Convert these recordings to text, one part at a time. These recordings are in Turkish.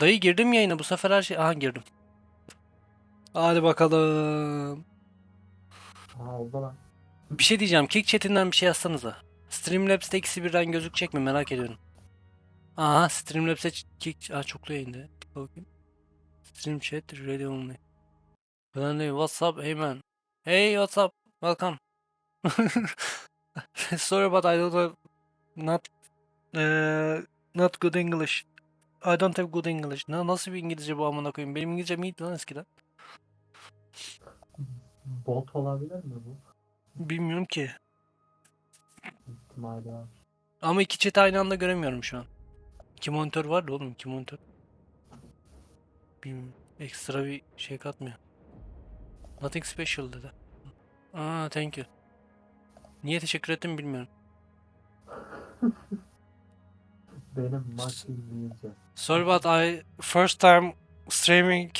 Dayı girdim yayına bu sefer her şey... Aha girdim. Hadi bakalım. Ha oldu lan. Bir şey diyeceğim. Kick chat'inden bir şey yazsanıza. Streamlabs'te ikisi birden gözükecek mi merak ediyorum. Aha Streamlabs'e kick... Aa çoklu yayında. Bakayım. Stream chat ready only. Ben de what's up hey man. Hey what's up welcome. Sorry but I don't have not uh, not good English. I don't have good English. Na, nasıl bir İngilizce bu amına koyayım? Benim İngilizcem iyiydi lan eskiden. Bot olabilir mi bu? Bilmiyorum ki. İhtimali var. Ama iki chat'i aynı anda göremiyorum şu an. İki monitör vardı oğlum iki monitör. Bilmiyorum. Ekstra bir şey katmıyor. Nothing special dedi. Aa thank you. Niye teşekkür ettim bilmiyorum. Benim maç izleyince. Sorry but I first time streaming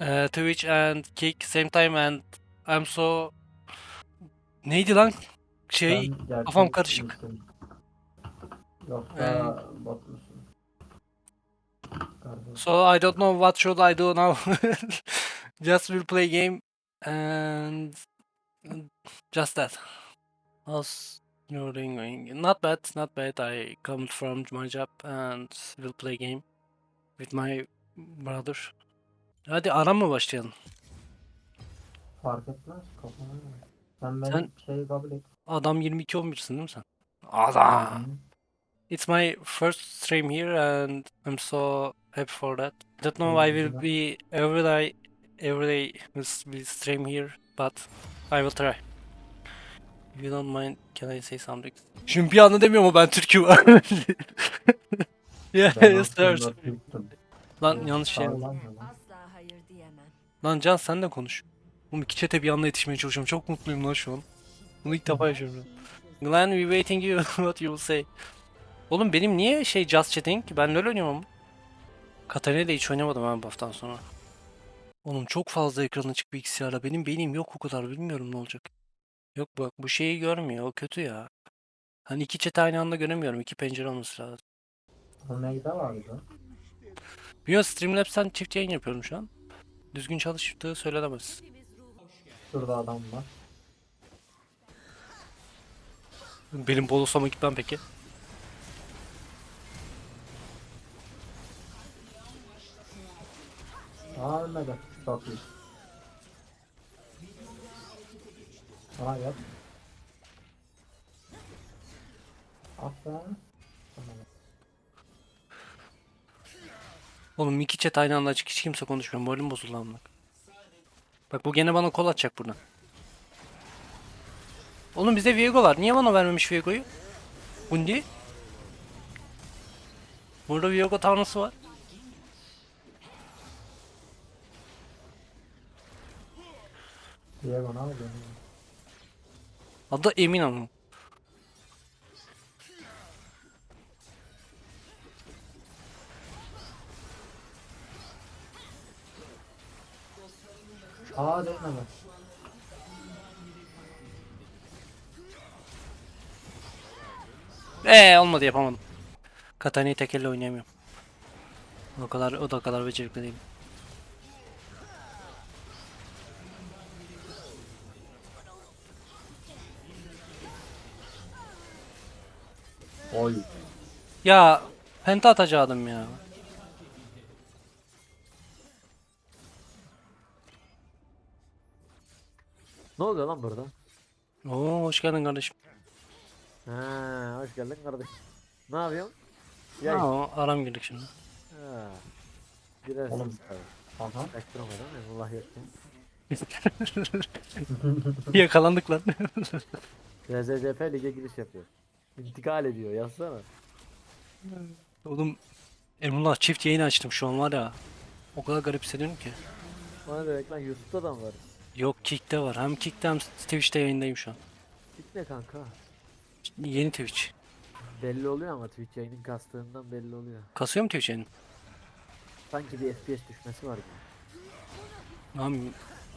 uh, Twitch and Kick same time and I'm so neydi lan şey Ben kafam karışık. Yoksa? Kardeş. So I don't know what should I do now. just will play game and just that. How's your day going? Not bad, not bad. I come from my job and will play game with my brother. Hadi ara mı başlayalım? Fark etmez kafana göre. Sen kabul et. Adam 22 11'sin değil mi sen? Adam. It's my first stream here and I'm so happy for that. Don't know I will be every day every day will will stream here but I will try. You don't mind can I say something? Şimdi bir anda demiyor mu ben Türk'üm? yeah, yes, sir. Lan yanlış şey. Lan ya. Asla hayır diyemem. Lan Can sen de konuş. Oğlum iki çete bir anda yetişmeye çalışıyorum. Çok mutluyum lan şu an. Bunu ilk defa yaşıyorum. Glenn we waiting you what you will say. Oğlum benim niye şey just chatting? Ben LoL oynuyorum ama. Katarina'yı da hiç oynamadım ben bu sonra. Oğlum çok fazla ekran açık bilgisayarla. Benim beynim yok o kadar bilmiyorum ne olacak. Yok bak bu şeyi görmüyor o kötü ya. Hani iki chat aynı anda göremiyorum. iki pencere olması lazım. Bu neyde vardı? Biliyor Streamlabs'ten çift yayın yapıyorum şu an. Düzgün çalıştığı söylenemez. Şurada adam var. Benim Bolosama gitmem peki. Aa ölmedi. Çok iyi. Aa yap. Be. Tamam. Oğlum iki chat aynı anda açık hiç kimse konuşmuyor. Moralim bozuldu amına. Bak bu gene bana kol atacak buradan. Oğlum bizde Viego var. Niye bana vermemiş Viego'yu? Gundi? Burada Viego tanrısı var. Diego ne yapıyor? Adı Emin ama. Aa değmedi. Eee olmadı yapamadım. Katana'yı tek elle oynayamıyorum. O kadar o da kadar becerikli değilim. Oy. Ya penta atacaktım ya. Ne oluyor lan burada? Oo hoş geldin kardeşim. Ha, hoş geldin kardeş. Ne yapıyorsun? Yay. Ha, aram girdik şimdi. Ha. Girersiniz Oğlum. Aha. Çaktırmadan Allah yokken. Yakalandık lan. RZCP lige giriş yapıyor. İntikal ediyor yazsana. Oğlum Emrullah çift yayın açtım şu an var ya. O kadar garip hissediyorum ki. Bana demek lan YouTube'da da mı var? Yok Kick'te var. Hem Kick'te hem Twitch'te yayındayım şu an. Kick ne kanka? Yeni Twitch. Belli oluyor ama Twitch yayının kastığından belli oluyor. Kasıyor mu Twitch yayını? Sanki bir FPS düşmesi var gibi. Abi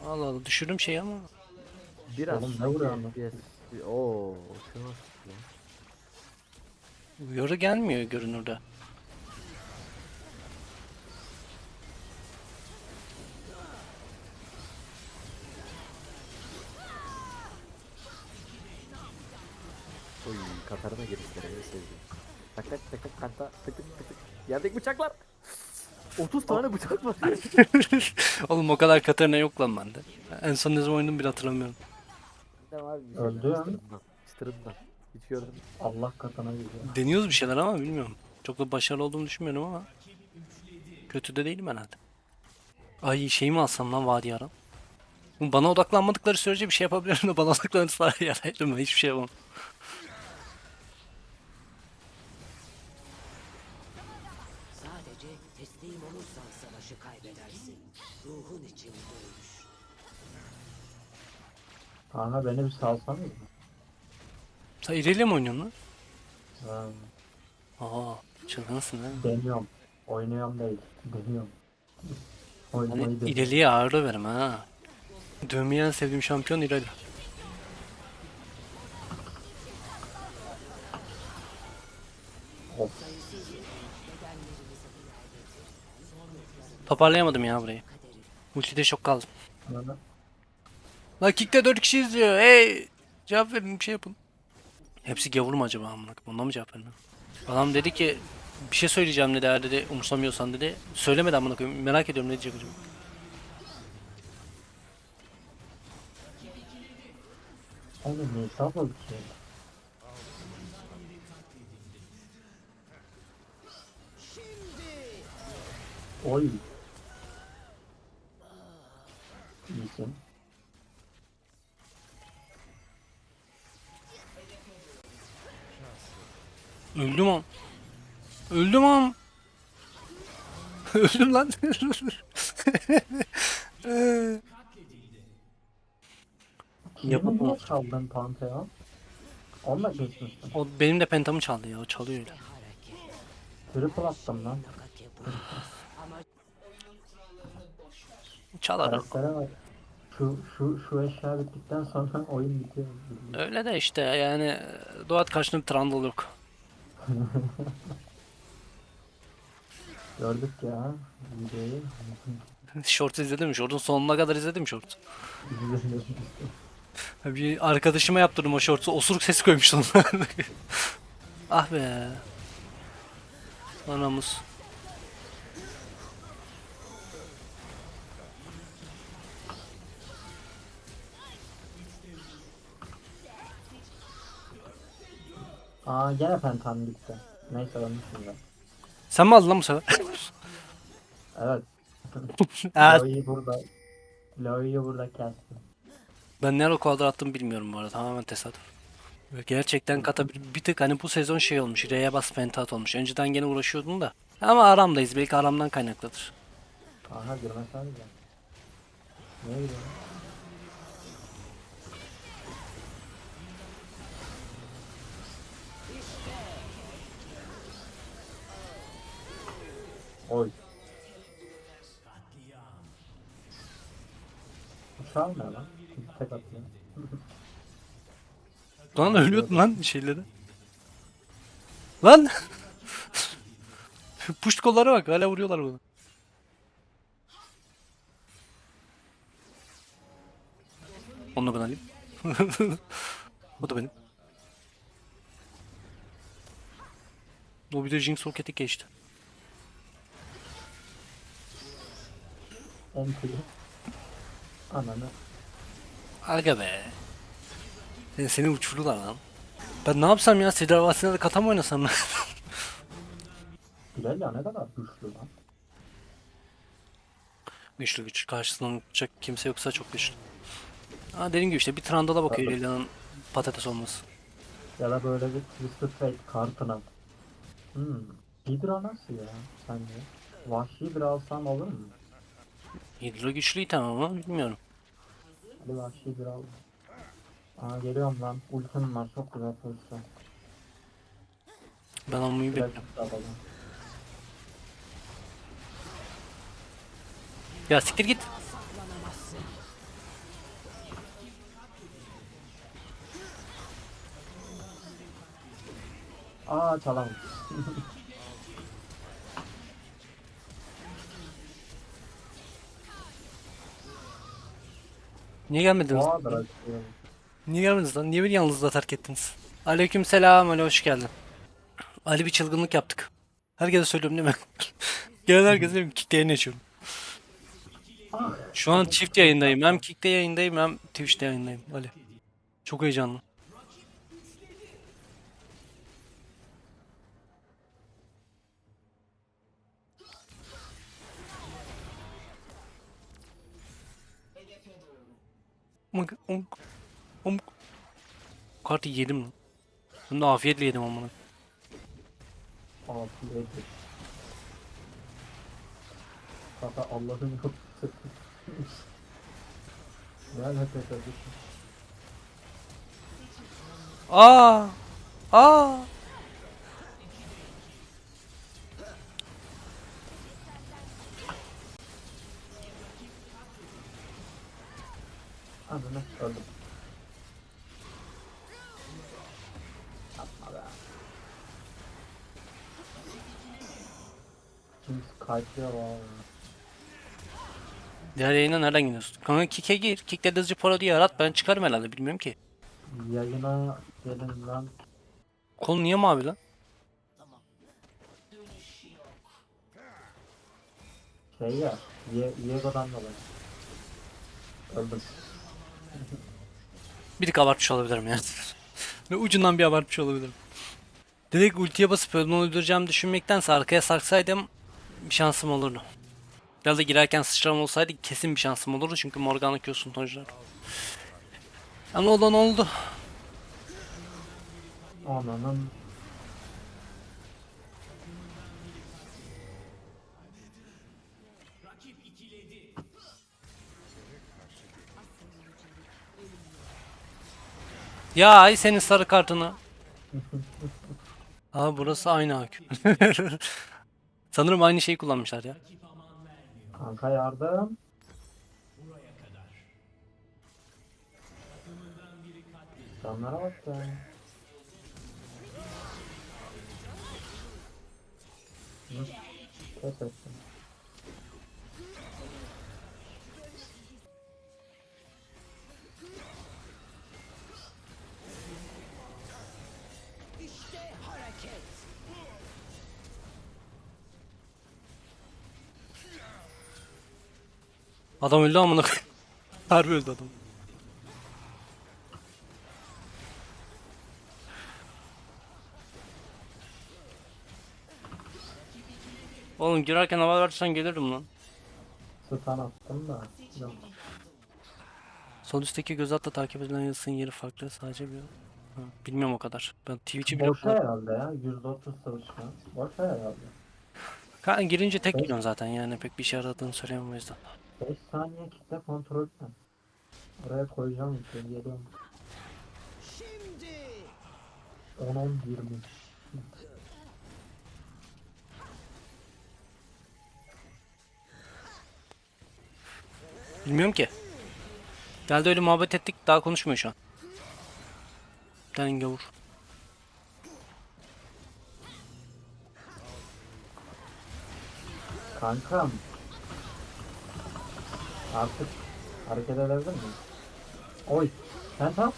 Allah Allah düşürdüm şeyi ama. Biraz Oğlum ne vuruyor lan? FPS. Oo, şu nasıl Uyarı gelmiyor görünürde. Oy katarına girişleri sevdim. Tak tak tak tak kanta tıkın tıkın. Yerdeki bıçaklar. 30 tane bıçak var. Oğlum o kadar Katarina yok lan bende. En son ne zaman oynadım bile hatırlamıyorum. Ne var? Şey Öldü. Çıtırından. Mü? Allah katına gidiyor. Deniyoruz bir şeyler ama bilmiyorum. Çok da başarılı olduğumu düşünmüyorum ama. Kötü de değilim herhalde. Ay şey mi alsam lan Vadi Aram? Bana odaklanmadıkları sürece bir şey yapabilirim da bana odaklanırsa yarayırım ben hiçbir şey yapamam. Sadece teslim olursan savaşı kaybedersin. Ruhun için dövüş. Kanka beni bir salsanız mı? Sen ileri mi oynuyorsun lan? Ben Aa, çılgınsın lan. deniyorum. Oynuyorum değil. Deniyorum. Oynamayı Hani deniyorum. ileriye ağırlığı verim ha. Dövmeyi en sevdiğim şampiyon ileri. Of. Toparlayamadım ya burayı. Ultide şok kaldım. Lan kickte 4 kişi izliyor. Hey! Cevap verin bir şey yapın. Hepsi gavur mu acaba amına? Ondan mı cevap verin? Adam dedi ki bir şey söyleyeceğim dedi eğer dedi umursamıyorsan dedi. Söylemedi amına koyayım. Merak ediyorum ne diyecek acaba. Oğlum ne ki? Oy. İyisin. Öldüm am. Öldüm am. Öldüm lan. Niye çaldın Pantheon? Onunla kesmişsin. o benim de pentamı çaldı ya. O çalıyor öyle. Triple attım lan. Çalar. Karaktere bak. Şu, şu, şu eşya bittikten sonra oyun bitiyor. Öyle de işte yani Doğat bir Trundle yok. Gördük ya videoyu. Short izledim. Short'un sonuna kadar izledim short. Bir arkadaşıma yaptırdım o short'u. Osuruk sesi koymuş sonuna. ah be. Anamız. Aa gene pentam gitti. Neyse ölmüşüm ben. Sen mi aldın lan bu sefer? Evet. evet. Loi'yi burada. Loi'yi burada kestim. Ben nerede kadar attım bilmiyorum bu arada. Tamamen tesadüf. Gerçekten kata bir, bir tık hani bu sezon şey olmuş. R'ye bas pentat olmuş. Önceden gene uğraşıyordum da. Ama aramdayız. Belki aramdan kaynaklıdır. Aha girmesen de. Niye gidiyorsun? Oy. Uçağım ne lan? Tek atıyor. Lan ölüyordun lan şeyleri. Lan! Push kollara bak hala vuruyorlar bunu. Onu da ben alayım. o da benim. O bir de Jinx roketi geçti. Entry. Ananı. Aga be. Seni, seni uçurdular lan. Ben ne yapsam ya? Sidar Vasile de kata mı oynasam lan? Irelia ne kadar güçlü lan. güçlü güç. Karşısından uçacak kimse yoksa çok güçlü. Ha dediğim gibi işte bir Trundle'a bakıyor Tabii. Lilian'ın patates olması. Ya da böyle bir Twisted Fate kartına. Hmm. Hydra nasıl ya sence? Vahşi bir alsam olur mu? Hydra güçlü item ama bilmiyorum. Hadi vahşi bir al. Aa geliyorum lan. Ultim var çok güzel pozisyon. Ben almayı bekliyorum. Ya siktir git. Aa çalamadım. Niye gelmediniz? Niye gelmediniz lan? Niye beni yalnızla terk ettiniz? Aleyküm selam Ali hoş geldin. Ali bir çılgınlık yaptık. Herkese söylüyorum değil mi? Gelen herkese diyorum yayın açıyorum. Şu an çift yayındayım. Hem Kick'te yayındayım hem Twitch'te yayındayım Ali. Çok heyecanlı. Umk, umk, umk. Kartı yedim lan. Bunu da afiyetle yedim amına. Yedi. Kaka Allah'ın kapısı. Lanet efendim. Aa! Aa! Adını öldüm. Yapma be. Kim kayıtlıyor abi. Diğer yayına nereden gidiyorsun? Kanka Kick'e gir. Kick'te de hızlıca parodi yarat. Ben çıkarım herhalde bilmiyorum ki. Yayına gelin lan. Kol niye mavi lan? Şey ya. Ye Diego'dan dolayı. Öldüm. Bir tık abartmış olabilirim ya. Ucundan bir abartmış olabilirim. Direkt ultiye basıp onu öldüreceğim düşünmektense arkaya saksaydım bir şansım olurdu. Ya da girerken sıçram olsaydı kesin bir şansım olurdu çünkü Morgana Q'sun toncular. Ama olan oldu. Ananın Ya ay senin sarı kartını. Aa burası aynı akü. Sanırım aynı şeyi kullanmışlar ya. kanka yardım. Canlara bak ya. Kes etsin. Adam öldü amına koyayım. Harbi öldü adam. Oğlum girerken haber versen gelirim lan. Stun attım da. Yok. Sol üstteki göz hatta takip edilen yazısının yeri farklı sadece bir... Ha, bilmiyorum o kadar. Ben Twitch'i bile Boşa herhalde ya. %30 çalışma. Boşa herhalde. Kanka girince tek Evet. zaten yani pek bir şey aradığını söyleyemem o yüzden. 5 saniye kitle kontrol etme. Oraya koyacağım işte geliyorum. Şimdi 10 10 20. Bilmiyorum ki. Geldi öyle muhabbet ettik daha konuşmuyor şu an. Bir tane gavur. Kankam. Artık hareket edebilir miyim? Oy. Sen tam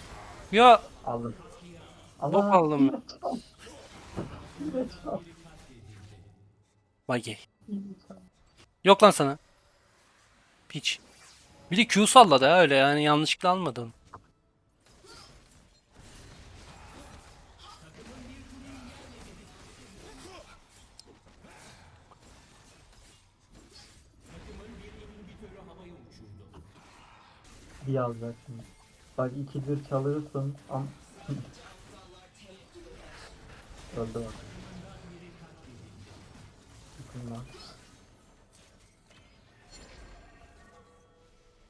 Ya aldım. Bok aldım ya. Yine çal. Vay gay. Yok lan sana. Piç. Bir de Q salladı ya öyle yani yanlışlıkla almadın. Bir alacaksın. Bak ikidir çalırsın am Öldü bak. Bakın lan.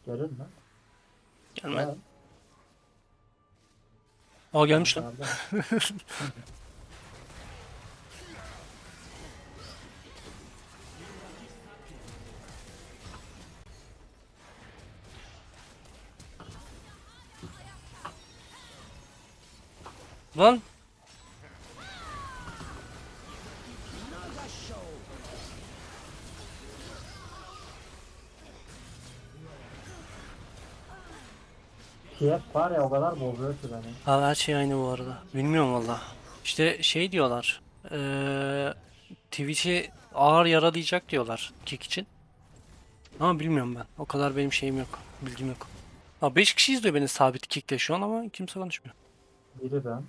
Gelin lan. Gelme. Gel. Aa gelmiş lan. Lan. TF var ya o kadar bozuyor ki beni. Abi her şey aynı bu arada. Bilmiyorum valla. İşte şey diyorlar. Eee Twitch'i ağır yaralayacak diyorlar kick için. Ama bilmiyorum ben. O kadar benim şeyim yok. Bilgim yok. Ha 5 kişi izliyor beni sabit kickle şu an ama kimse konuşmuyor. Biri ben.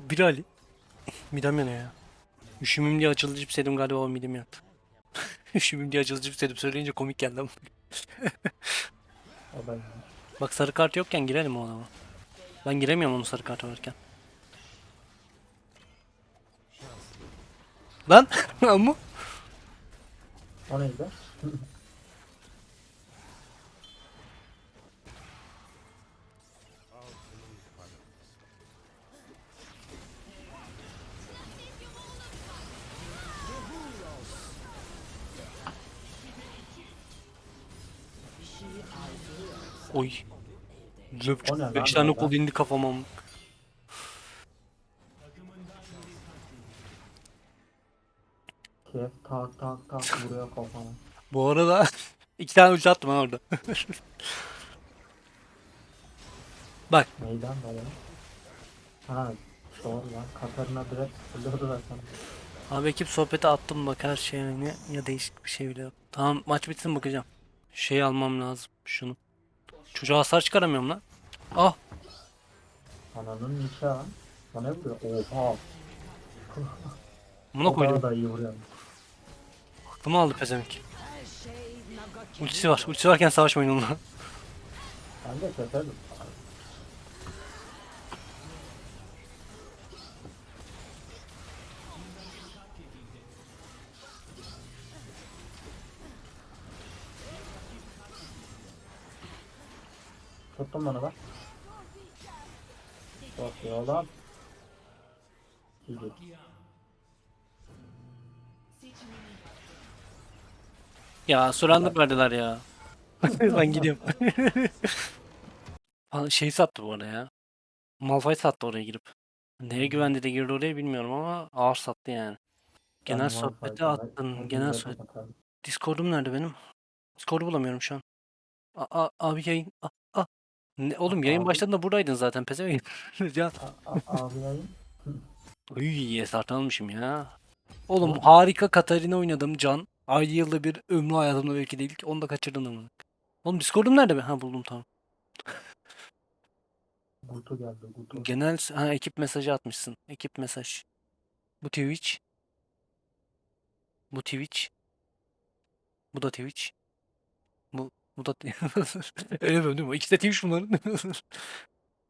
Biri Ali. Midem yanıyor ya. Üşümüm diye açıldı cipsedim galiba o midem yattı. Üşümüm diye açıldı cipsedim söyleyince komik geldi ama. Da Bak sarı kart yokken girelim o adama. Ben giremiyorum onun sarı kartı varken. Lan ama O neydi? oy. Löp lan 5 tane kol indi kafama. tak tak tak vuruyor kafama. Bu arada iki tane ulti attım ha orada. Bak Meydan da ya. Ha doğru lan. Katarina direkt sıkılıyordu zaten. abi ekip sohbeti attım bak her şey aynı ya değişik bir şey bile yok. Tamam maç bitsin bakacağım. Şey almam lazım şunu. Çocuğa hasar çıkaramıyorum lan. Ah Ananın nikahı. Ne vuruyor? Oha. buna koydum. da iyi vuruyor. Aklımı aldı Nagaki. Ultisi var. Ultisi varken savaşmayın onunla. Ben de keserdim. Tuttum onu bak. Çok iyi oğlum. Ya surrender verdiler ya. ben gidiyorum. Şey sattı bu arada ya. Malphite sattı oraya girip. Neye güvendi de girdi oraya bilmiyorum ama ağır sattı yani. Genel Ben sohbeti Malphite'ı attın. ben- Genel sohbet. Discord'um nerede benim? Discord'u bulamıyorum şu an. A- a- abi yayın. A- Ne, oğlum yayın Abi. başladığında buradaydın zaten pezevenk. ya. A- a- Abi yayın. Uy esart almışım ya. Oğlum harika Katarina oynadım Can. Ayda yılda bir ömrü hayatımda belki de ilk. Onu da kaçırdın ama. Oğlum Discord'um nerede be? Ha buldum tamam. Gutu geldi Gutu. Genel ha ekip mesajı atmışsın. Ekip mesaj. Bu Twitch. Bu Twitch. Bu da Twitch. Da öyle mi değil mi? İkisi de Twitch bunların.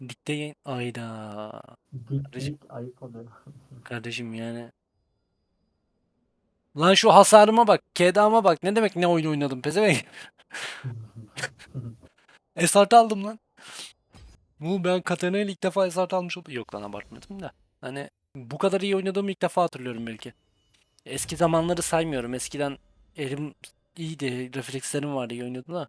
Dikte yayın. Ayda. Kardeşim. ayıp oluyor. Kardeşim yani. Lan şu hasarıma bak. Kedama bak. Ne demek ne oyun oynadım pezevenk. Esart aldım lan. Bu ben Katarina ile ilk defa Esart almış oldum. Yok lan abartmadım da. Hani bu kadar iyi oynadığımı ilk defa hatırlıyorum belki. Eski zamanları saymıyorum. Eskiden elim iyiydi. Reflekslerim vardı iyi oynuyordum da.